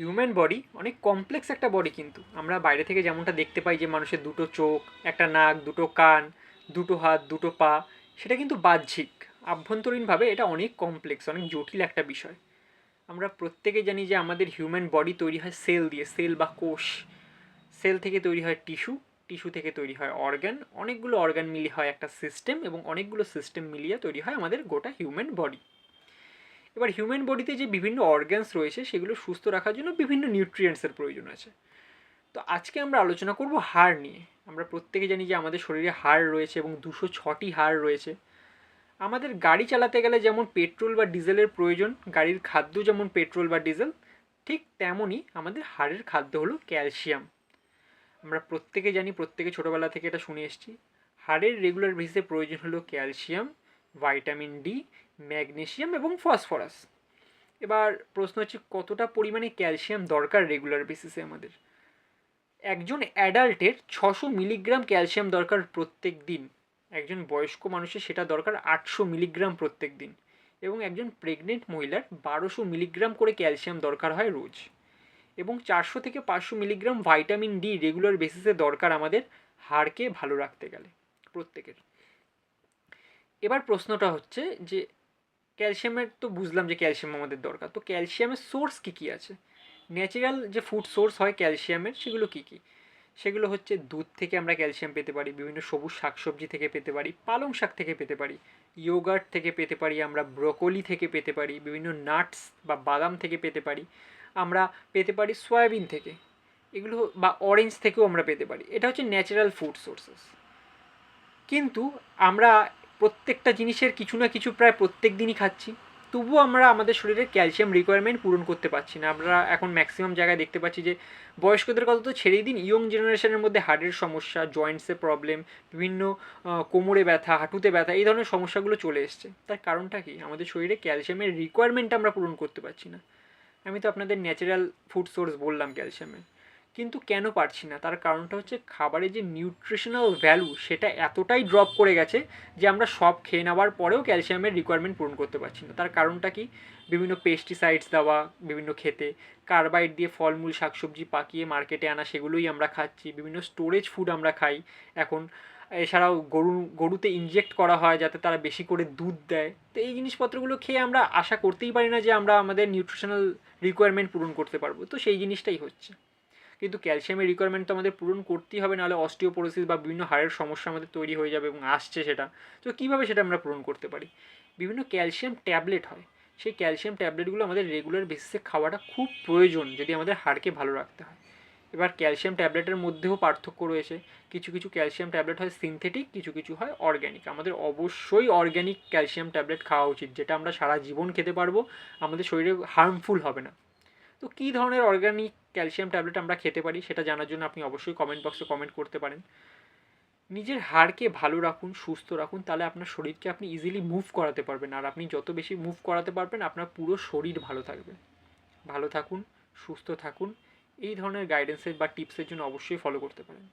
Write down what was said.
Human body অনেক complex একটা body কিন্তু। আমরা বাইরে থেকে যেমনটা দেখতে পাই যে মানুষের দুটো চোখ, একটা নাক, দুটো কান, দুটো হাত, দুটো পা, সেটা কিন্তু বাহ্যিক। আভ্যন্তরীণভাবে এটা অনেক কমপ্লেক্স অনেক জটিল একটা বিষয়। আমরা প্রত্যেকে জানি যে আমাদের হিউম্যান বডি তৈরি হয় সেল দিয়ে সেল বা কোষ। সেল থেকে তৈরি হয় টিস্যু টিস্যু থেকে তৈরি হয় অর্গ্যান অনেকগুলো অর্গান মিলিয়ে হয় একটা সিস্টেম এবং অনেকগুলো সিস্টেম মিলিয়ে তৈরি হয় আমাদের গোটা হিউম্যান বডি এবার হিউম্যান বডিতে যে বিভিন্ন অর্গ্যানস রয়েছে, সেগুলো সুস্থ রাখার জন্য বিভিন্ন নিউট্রিয়েন্টসের প্রয়োজন আছে। তো আজকে আমরা আলোচনা করব হাড় নিয়ে। আমরা প্রত্যেকে জানি যে আমাদের শরীরে হাড় রয়েছে এবং দুশো ছটি হাড় রয়েছে। আমাদের গাড়ি চালাতে গেলে যেমন পেট্রোল বা ডিজেলের প্রয়োজন, গাড়ির খাদ্য যেমন পেট্রোল বা ডিজেল ঠিক তেমনই আমাদের হাড়ের খাদ্য হলো ক্যালসিয়াম আমরা প্রত্যেকে জানি, প্রত্যেকে ছোটোবেলা থেকে এটা শুনে এসেছি, হাড়ের রেগুলার বেসিসে প্রয়োজন হলো ক্যালসিয়াম ভাইটামিন ডি, ম্যাগনেশিয়াম এবং ফসফরাস। এবার প্রশ্ন হচ্ছে, কতটা পরিমাণে ক্যালসিয়াম দরকার রেগুলার বেসিসে আমাদের? একজন অ্যাডাল্টের ছশো মিলিগ্রাম ক্যালসিয়াম দরকার প্রত্যেক দিন। একজন বয়স্ক মানুষের সেটা দরকার আটশো মিলিগ্রাম প্রত্যেক দিন। এবং একজন প্রেগনেন্ট মহিলার বারোশো মিলিগ্রাম করে ক্যালসিয়াম দরকার হয় রোজ। এবং চারশো থেকে পাঁচশো মিলিগ্রাম ভাইটামিন ডি রেগুলার বেসিসে দরকার আমাদের হাড়কে ভালো রাখতে গেলে প্রত্যেকের। এবার প্রশ্নটা হচ্ছে যে ক্যালসিয়ামের তো বুঝলাম যে ক্যালসিয়াম আমাদের দরকার। তো ক্যালসিয়ামের সোর্স কী কী আছে? ন্যাচারাল যে ফুড সোর্স হয় ক্যালসিয়ামের, সেগুলো কী কী? সেগুলো হচ্ছে দুধ থেকে আমরা ক্যালসিয়াম পেতে পারি, বিভিন্ন সবুজ শাকসবজি থেকে পেতে পারি, পালং শাক থেকে পেতে পারি, ইয়োগার্ট থেকে পেতে পারি আমরা, ব্রোকলি থেকে পেতে পারি, বিভিন্ন নাটস বা বাদাম থেকে পেতে পারি, আমরা পেতে পারি সয়াবিন থেকে। এগুলো বা অরেঞ্জ থেকেও আমরা পেতে পারি। এটা হচ্ছে ন্যাচারাল ফুড সোর্সেস। কিন্তু আমরা প্রত্যেকটা জিনিসের কিছু না কিছু প্রায় প্রত্যেক দিনই খাচ্ছি। তবুও আমরা আমাদের শরীরের ক্যালসিয়াম রিকোয়ারমেন্ট পূরণ করতে পারছি না। আমরা এখন ম্যাক্সিমাম জায়গায় দেখতে পাচ্ছি যে, বয়স্কদের কথা তো ছেড়েই দিন ইয়ং জেনারেশনের মধ্যে হার্টের সমস্যা জয়েন্টসের প্রবলেম বিভিন্ন কোমরে ব্যথা, হাঁটুতে ব্যথা, এই ধরনের সমস্যাগুলো চলে এসছে। তার কারণটা কি? আমাদের শরীরে ক্যালসিয়ামের রিকোয়ারমেন্ট আমরা পূরণ করতে পারছি না। আমি তো আপনাদের ন্যাচারাল ফুড সোর্স বললাম ক্যালসিয়ামের। কিন্তু কেন পারছি না? তার কারণটা হচ্ছে খাবারের যে নিউট্রিশনাল ভ্যালু সেটা এতটাই ড্রপ করে গেছে যে আমরা সব খেয়ে নেওয়ার পরেও ক্যালসিয়ামের রিকোয়ারমেন্ট পূরণ করতে পারছি না। তার কারণটা কি? বিভিন্ন পেস্টিসাইডস দেওয়া, বিভিন্ন খেতে কার্বাইড দিয়ে ফলমূল, শাকসবজি পাকিয়ে মার্কেটে আনা সেগুলোই আমরা খাচ্ছি, বিভিন্ন স্টোরেজ ফুড আমরা খাই। এখন এছাড়াও গরু, গরুতে ইনজেক্ট করা হয় যাতে তারা বেশি করে দুধ দেয়। তো এই জিনিসপত্রগুলো খেয়ে আমরা আশা করতেই পারি না যে আমরা আমাদের নিউট্রিশনাল রিকোয়ারমেন্ট পূরণ করতে পারব। তো সেই জিনিসটাই হচ্ছে। কিন্তু ক্যালসিয়ামের রিকোয়ারমেন্ট তো আমাদের পূরণ করতেই হবে, নাহলে অস্টিওপোরোসিস বা বিভিন্ন হাড়ের সমস্যা আমাদের তৈরি হয়ে যাবে এবং আসছে সেটা। তো কীভাবে সেটা আমরা পূরণ করতে পারি? বিভিন্ন ক্যালসিয়াম ট্যাবলেট হয়। সেই ক্যালসিয়াম ট্যাবলেটগুলো আমাদের রেগুলার বেসিসে খাওয়াটা খুব প্রয়োজন যদি আমাদের হাড়কে ভালো রাখতে হয়। এবার ক্যালসিয়াম ট্যাবলেটের মধ্যেও পার্থক্য রয়েছে। কিছু কিছু ক্যালসিয়াম ট্যাবলেট হয় সিনথেটিক কিছু কিছু হয় অর্গ্যানিক আমাদের অবশ্যই অর্গ্যানিক ক্যালসিয়াম ট্যাবলেট খাওয়া উচিত, যেটা আমরা সারা জীবন খেতে পারব, আমাদের শরীরে হার্মফুল হবে না। তো কী ধরনের অর্গ্যানিক ক্যালসিয়াম ট্যাবলেট আমরা খেতে পারি সেটা জানার জন্য আপনি অবশ্যই কমেন্ট বক্সে কমেন্ট করতে পারেন। নিজের হাড়কে ভালো রাখুন, সুস্থ রাখুন, তাহলে আপনার শরীরকে আপনি ইজিলি মুভ করাতে পারবেন। আর আপনি যত বেশি মুভ করাতে পারবেন, আপনার পুরো শরীর ভালো থাকবে। ভালো থাকুন, সুস্থ থাকুন, এই ধরনের গাইডেন্সের বা টিপসের জন্য অবশ্যই ফলো করতে পারেন।